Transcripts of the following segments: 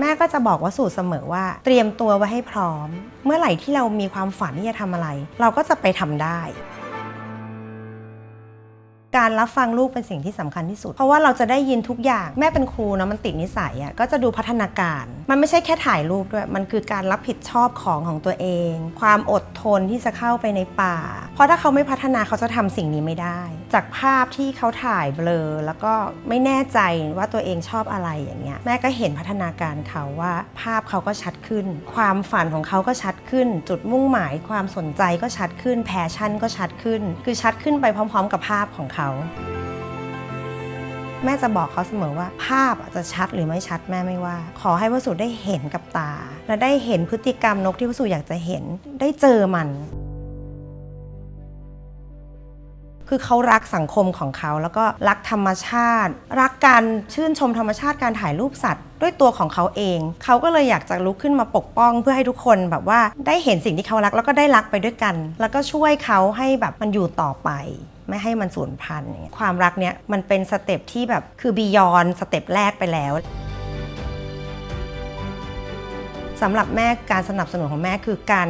แม่ก็จะบอกว่าสูตรเสมอว่าเตรียมตัวไว้ให้พร้อม เมื่อไหร่ที่เรามีความฝันที่จะทำอะไร เราก็จะไปทำได้ การรับฟังลูกเป็นสิ่งที่สำคัญที่สุด เพราะว่าเราจะได้ยินทุกอย่างแม่เป็นครูเนาะมันติดนิสัยอะ่ะก็จะดูพัฒนาการ มันไม่ใช่แค่ถ่ายรูปด้วย มันคือการรับผิดชอบของของตัวเอง ความอดทนที่จะเข้าไปในป่า เพราะถ้าเขาไม่พัฒนาเขาจะทำสิ่งนี้ไม่ได้ จากภาพที่เขาถ่ายเบลอ แล้วก็ไม่แน่ใจว่าตัวเองชอบอะไรอย่างเงี้ยแม่ก็เห็นพัฒนาการเขาว่า ภาพเขาก็ชัดขึ้น ความฝันของเขาก็ชัดขึ้น จุดมุ่งหมายความสนใจก็ชัดขึ้นแพชชั่นก็ชัดขึ้น คือชัดขึ้นไปพร้อม ๆ กับภาพของเขาแม่จะบอกเขาเสมอว่า ภาพจจะชัดหรือไม่ชัดแม่ไม่ว่า ขอให้วสุได้เห็นกับตา และได้เห็นพฤติกรรมนกที่วสุอยากจะเห็นได้เจอมัน คือเขารักสังคมของเขาแล้วก็รักธรรมชาติ รักการชื่นชมธรรมชาติการถ่ายรูปสัตว์ด้วยตัวของเขาเอง เขาก็เลยอยากจะลุกขึ้นมาปกป้อง เพื่อให้ทุกคนแบบว่าได้เห็นสิ่งที่เขารักแล้วก็ได้รักไปด้วยกัน แล้วก็ช่วยเขาให้แบบมันอยู่ต่อไป ไม่ให้มันสูญพันธุ์อย่างเงี้ยความรักเนี้ยมันเป็นสเต็ปที่แบบคือบียอนสเต็ปแรกไปแล้วสำหรับแม่การสนับสนุนของแม่คือการ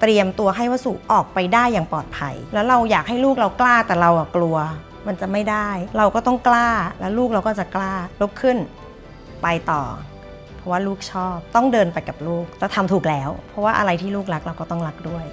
เตรียมตัวให้วัสดุออกไปได้อย่างปลอดภัย แล้วเราอยากให้ลูกเรากล้าแต่เราอะกลัว มันจะไม่ได้ เราก็ต้องกล้าแล้วลูกเราก็จะกล้าลุกขึ้นไปต่อ เพราะว่าลูกชอบต้องเดินไปกับลูกแล้วทำถูกแล้ว เพราะว่าอะไรที่ลูกรักเราก็ต้องรักด้วย